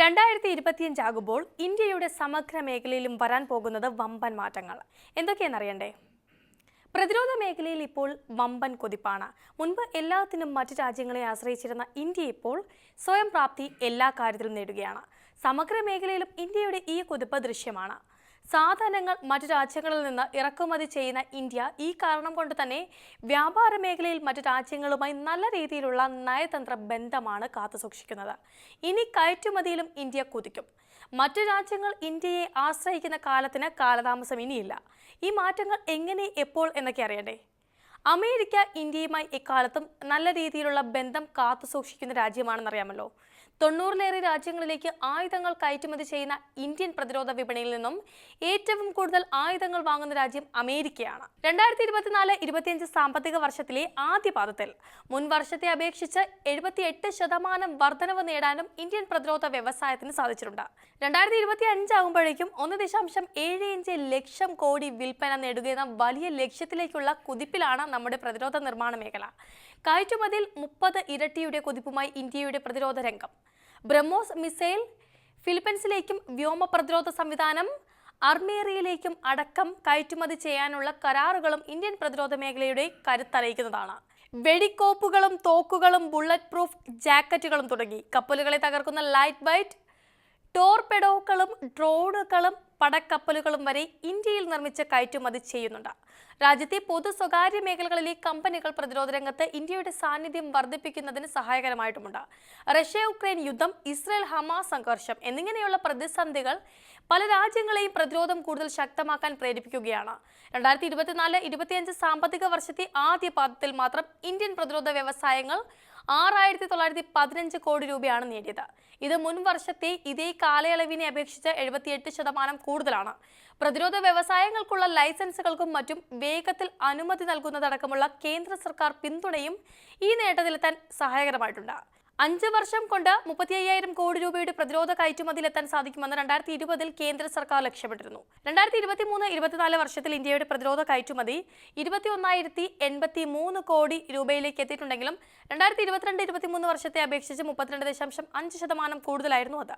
രണ്ടായിരത്തി ഇരുപത്തിയഞ്ചാകുമ്പോൾ ഇന്ത്യയുടെ സമഗ്ര മേഖലയിലും വരാൻ പോകുന്നത് വമ്പൻ മാറ്റങ്ങൾ. എന്തൊക്കെയെന്നറിയണ്ടേ? പ്രതിരോധ മേഖലയിൽ ഇപ്പോൾ വമ്പൻ കൊതിപ്പാണ്. മുൻപ് എല്ലാത്തിനും മറ്റ് രാജ്യങ്ങളെ ആശ്രയിച്ചിരുന്ന ഇന്ത്യ ഇപ്പോൾ സ്വയം പ്രാപ്തി എല്ലാ കാര്യത്തിലും നേടുകയാണ്. സമഗ്ര മേഖലയിലും ഇന്ത്യയുടെ ഈ കൊതിപ്പ് ദൃശ്യമാണ്. സാധനങ്ങൾ മറ്റു രാജ്യങ്ങളിൽ നിന്ന് ഇറക്കുമതി ചെയ്യുന്ന ഇന്ത്യ ഈ കാരണം കൊണ്ട് തന്നെ വ്യാപാര മേഖലയിൽ മറ്റു രാജ്യങ്ങളുമായി നല്ല രീതിയിലുള്ള നയതന്ത്ര ബന്ധമാണ് കാത്തുസൂക്ഷിക്കുന്നത് ഇനി കയറ്റുമതിയിലും ഇന്ത്യ കുതിക്കും. മറ്റു രാജ്യങ്ങൾ ഇന്ത്യയെ ആശ്രയിക്കുന്ന കാലത്തിന് കാലതാമസം ഇനിയില്ല. ഈ മാറ്റങ്ങൾ എങ്ങനെ എപ്പോൾ എന്നൊക്കെ അറിയണ്ടേ? അമേരിക്ക ഇന്ത്യയുമായി എക്കാലത്തും നല്ല രീതിയിലുള്ള ബന്ധം കാത്തുസൂക്ഷിക്കുന്ന രാജ്യമാണെന്നറിയാമല്ലോ. തൊണ്ണൂറിലേറെ രാജ്യങ്ങളിലേക്ക് ആയുധങ്ങൾ കയറ്റുമതി ചെയ്യുന്ന ഇന്ത്യൻ പ്രതിരോധ വിപണിയിൽ നിന്നും ഏറ്റവും കൂടുതൽ ആയുധങ്ങൾ വാങ്ങുന്ന രാജ്യം അമേരിക്കയാണ്. രണ്ടായിരത്തി ഇരുപത്തിനാല് ഇരുപത്തിയഞ്ച് സാമ്പത്തിക വർഷത്തിലെ ആദ്യ പാദത്തിൽ മുൻ വർഷത്തെ അപേക്ഷിച്ച് എഴുപത്തിയെട്ട് ശതമാനം വർധനവ് നേടാനും ഇന്ത്യൻ പ്രതിരോധ വ്യവസായത്തിന് സാധിച്ചിട്ടുണ്ട്. രണ്ടായിരത്തി ഇരുപത്തി അഞ്ചാകുമ്പോഴേക്കും ഒന്ന് ദശാംശം ഏഴ് അഞ്ച് ലക്ഷം കോടി വിൽപ്പന നേടുകയെന്ന വലിയ ലക്ഷ്യത്തിലേക്കുള്ള കുതിപ്പിലാണ് നമ്മുടെ പ്രതിരോധ നിർമ്മാണ മേഖല. കയറ്റുമതിയിൽ മുപ്പത് ഇരട്ടിയുടെ കുതിപ്പുമായി ഇന്ത്യയുടെ പ്രതിരോധ രംഗം. ബ്രഹ്മോസ് മിസൈൽ ഫിലിപ്പീൻസിലേക്കും വ്യോമ പ്രതിരോധ സംവിധാനം അർമേറിയയിലേക്കും അടക്കം കയറ്റുമതി ചെയ്യാനുള്ള കരാറുകളും ഇന്ത്യൻ പ്രതിരോധ മേഖലയുടെ കരുത്തറിയിക്കുന്നതാണ്. വെടിക്കോപ്പുകളും തോക്കുകളും ബുള്ളറ്റ് പ്രൂഫ് ജാക്കറ്റുകളും തുടങ്ങി. കപ്പലുകളെ തകർക്കുന്ന ലൈറ്റ് ബൈറ്റ് ടോർപെഡോകളും ഡ്രോണുകളും പടക്കപ്പലുകളും വരെ ഇന്ത്യയിൽ നിർമ്മിച്ച് കയറ്റുമതി ചെയ്യുന്നുണ്ട്. രാജ്യത്തെ പൊതു സ്വകാര്യ മേഖലകളിലെ കമ്പനികൾ പ്രതിരോധ രംഗത്ത് ഇന്ത്യയുടെ സാന്നിധ്യം വർദ്ധിപ്പിക്കുന്നതിന് സഹായകരമായിട്ടുമുണ്ട്. റഷ്യ ഉക്രൈൻ യുദ്ധം ഇസ്രായേൽ ഹമാ സംഘർഷം എന്നിങ്ങനെയുള്ള പ്രതിസന്ധികൾ പല രാജ്യങ്ങളെയും പ്രതിരോധം കൂടുതൽ ശക്തമാക്കാൻ പ്രേരിപ്പിക്കുകയാണ്. രണ്ടായിരത്തി ഇരുപത്തിനാല് ഇരുപത്തിയഞ്ച് സാമ്പത്തിക വർഷത്തെ ആദ്യ പാദത്തിൽ മാത്രം ഇന്ത്യൻ പ്രതിരോധ വ്യവസായങ്ങൾ ആറായിരത്തി തൊള്ളായിരത്തി പതിനഞ്ച് കോടി രൂപയാണ് നേടിയത്. ഇത് മുൻ വർഷത്തെ ഇതേ കാലയളവിനെ അപേക്ഷിച്ച് എഴുപത്തിയെട്ട് ശതമാനം കൂടുതലാണ്. പ്രതിരോധ വ്യവസായങ്ങൾക്കുള്ള ലൈസൻസുകൾക്കും മറ്റും വേഗത്തിൽ അനുമതി നൽകുന്നതടക്കമുള്ള കേന്ദ്ര സർക്കാർ പിന്തുണയും ഈ നേട്ടത്തിലെത്താൻ സഹായകരമായിട്ടുണ്ട്. അഞ്ച് വർഷം കൊണ്ട് മുപ്പത്തി അയ്യായിരം കോടി രൂപയുടെ പ്രതിരോധ കയറ്റുമതിയിലെത്താൻ സാധിക്കുമെന്ന് രണ്ടായിരത്തി ഇരുപതിൽ കേന്ദ്ര സർക്കാർ ലക്ഷ്യമിട്ടിരുന്നു. രണ്ടായിരത്തി ഇരുപത്തി മൂന്ന് ഇരുപത്തിനാല് വർഷത്തിൽ ഇന്ത്യയുടെ പ്രതിരോധ കയറ്റുമതി ഇരുപത്തി ഒന്നായിരത്തി എൺപത്തി മൂന്ന് കോടി രൂപയിലേക്ക് എത്തിയിട്ടുണ്ടെങ്കിലും രണ്ടായിരത്തി ഇരുപത്തിരണ്ട് ഇരുപത്തിമൂന്ന് വർഷത്തെ അപേക്ഷിച്ച് മുപ്പത്തിരണ്ട് ദശാംശം അഞ്ച് ശതമാനം കൂടുതലായിരുന്നു അത്.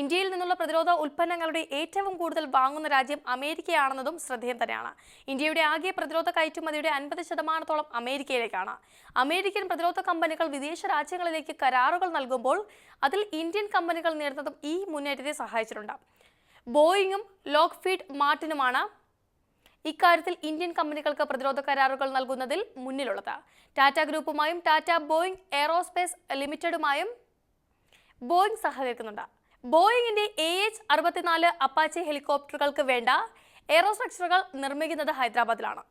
ഇന്ത്യയിൽ നിന്നുള്ള പ്രതിരോധ ഉൽപ്പന്നങ്ങളുടെ ഏറ്റവും കൂടുതൽ വാങ്ങുന്ന രാജ്യം അമേരിക്കയാണെന്നതും ശ്രദ്ധേയം തന്നെയാണ്. ഇന്ത്യയുടെ ആകെ പ്രതിരോധ കയറ്റുമതിയുടെ അൻപത് ശതമാനത്തോളം അമേരിക്കയിലേക്കാണ്. അമേരിക്കൻ പ്രതിരോധ കമ്പനികൾ വിദേശ രാജ്യങ്ങളിലേക്ക് കരാറുകൾ നൽകുമ്പോൾ അതിൽ ഇന്ത്യൻ കമ്പനികൾ നേടുന്നതും ഈ മുന്നേറ്റത്തെ സഹായിച്ചിട്ടുണ്ട്. ബോയിങ്ങും ലോക്ക് ഫീഡ് മാർട്ടിനുമാണ് ഇക്കാര്യത്തിൽ ഇന്ത്യൻ കമ്പനികൾക്ക് പ്രതിരോധ കരാറുകൾ നൽകുന്നതിൽ മുന്നിലുള്ളത്. ടാറ്റ ഗ്രൂപ്പുമായും ടാറ്റ ബോയിങ് എയറോസ്പേസ് ലിമിറ്റഡുമായും ബോയിങ് സഹകരിക്കുന്നുണ്ട്. ബോയിങ്ങിന്റെ എ എച്ച് അറുപത്തിനാല് അപ്പാച്ചി ഹെലികോപ്റ്ററുകൾക്ക് വേണ്ട എയറോസ്ട്രക്ചറുകൾ നിർമ്മിക്കുന്നത് ഹൈദരാബാദിലാണ്.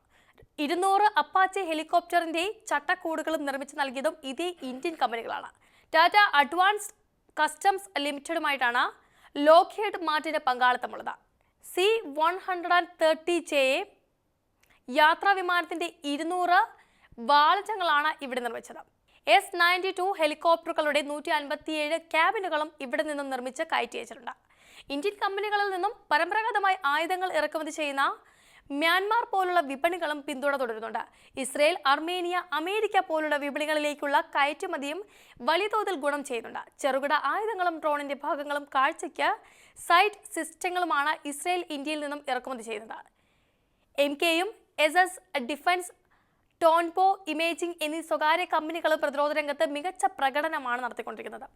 ഇരുന്നൂറ് അപ്പാച്ചി ഹെലികോപ്റ്ററിന്റെ ചട്ടക്കൂടുകളും നിർമ്മിച്ച് നൽകിയതും ഇതേ ഇന്ത്യൻ കമ്പനികളാണ്. ടാറ്റ അഡ്വാൻസ് കസ്റ്റംസ് ലിമിറ്റഡുമായിട്ടാണ് ലോക്ക്ഹെഡ് മാർട്ടിന്റെ പങ്കാളിത്തമുള്ളത്. C one hundred and thirty J യാത്രാ വിമാനത്തിന്റെ ഇരുന്നൂറ് വാളജങ്ങളാണ് ഇവിടെ നിർമ്മിച്ചത്. എസ് നയന്റി ടു ഹെലികോപ്റ്ററുകളുടെ നൂറ്റി അൻപത്തിയേഴ് ക്യാബിനുകളും ഇവിടെ നിന്നും നിർമ്മിച്ച് കയറ്റി അയച്ചിട്ടുണ്ട് ഇന്ത്യൻ കമ്പനികളിൽ നിന്നും പരമ്പരാഗതമായി ആയുധങ്ങൾ ഇറക്കുമതി ചെയ്യുന്ന മ്യാൻമാർ പോലുള്ള വിപണികളും പിന്തുണ തുടരുന്നുണ്ട്. ഇസ്രയേൽ അർമേനിയ അമേരിക്ക പോലുള്ള വിപണികളിലേക്കുള്ള കയറ്റുമതിയും വലിയ തോതിൽ ഗുണം ചെയ്യുന്നുണ്ട്. ചെറുകിട ആയുധങ്ങളും ഡ്രോണിന്റെ ഭാഗങ്ങളും കാഴ്ചയ്ക്ക് സൈറ്റ് സിസ്റ്റങ്ങളുമാണ് ഇസ്രയേൽ ഇന്ത്യയിൽ നിന്നും ഇറക്കുമതി ചെയ്യുന്നത്. എം കെയും S S defence Tonbo imaging എന്നീ സ്വകാര്യ കമ്പനികളും പ്രതിരോധ രംഗത്ത് മികച്ച പ്രകടനമാണ് നടത്തിക്കൊണ്ടിരിക്കുന്നത്.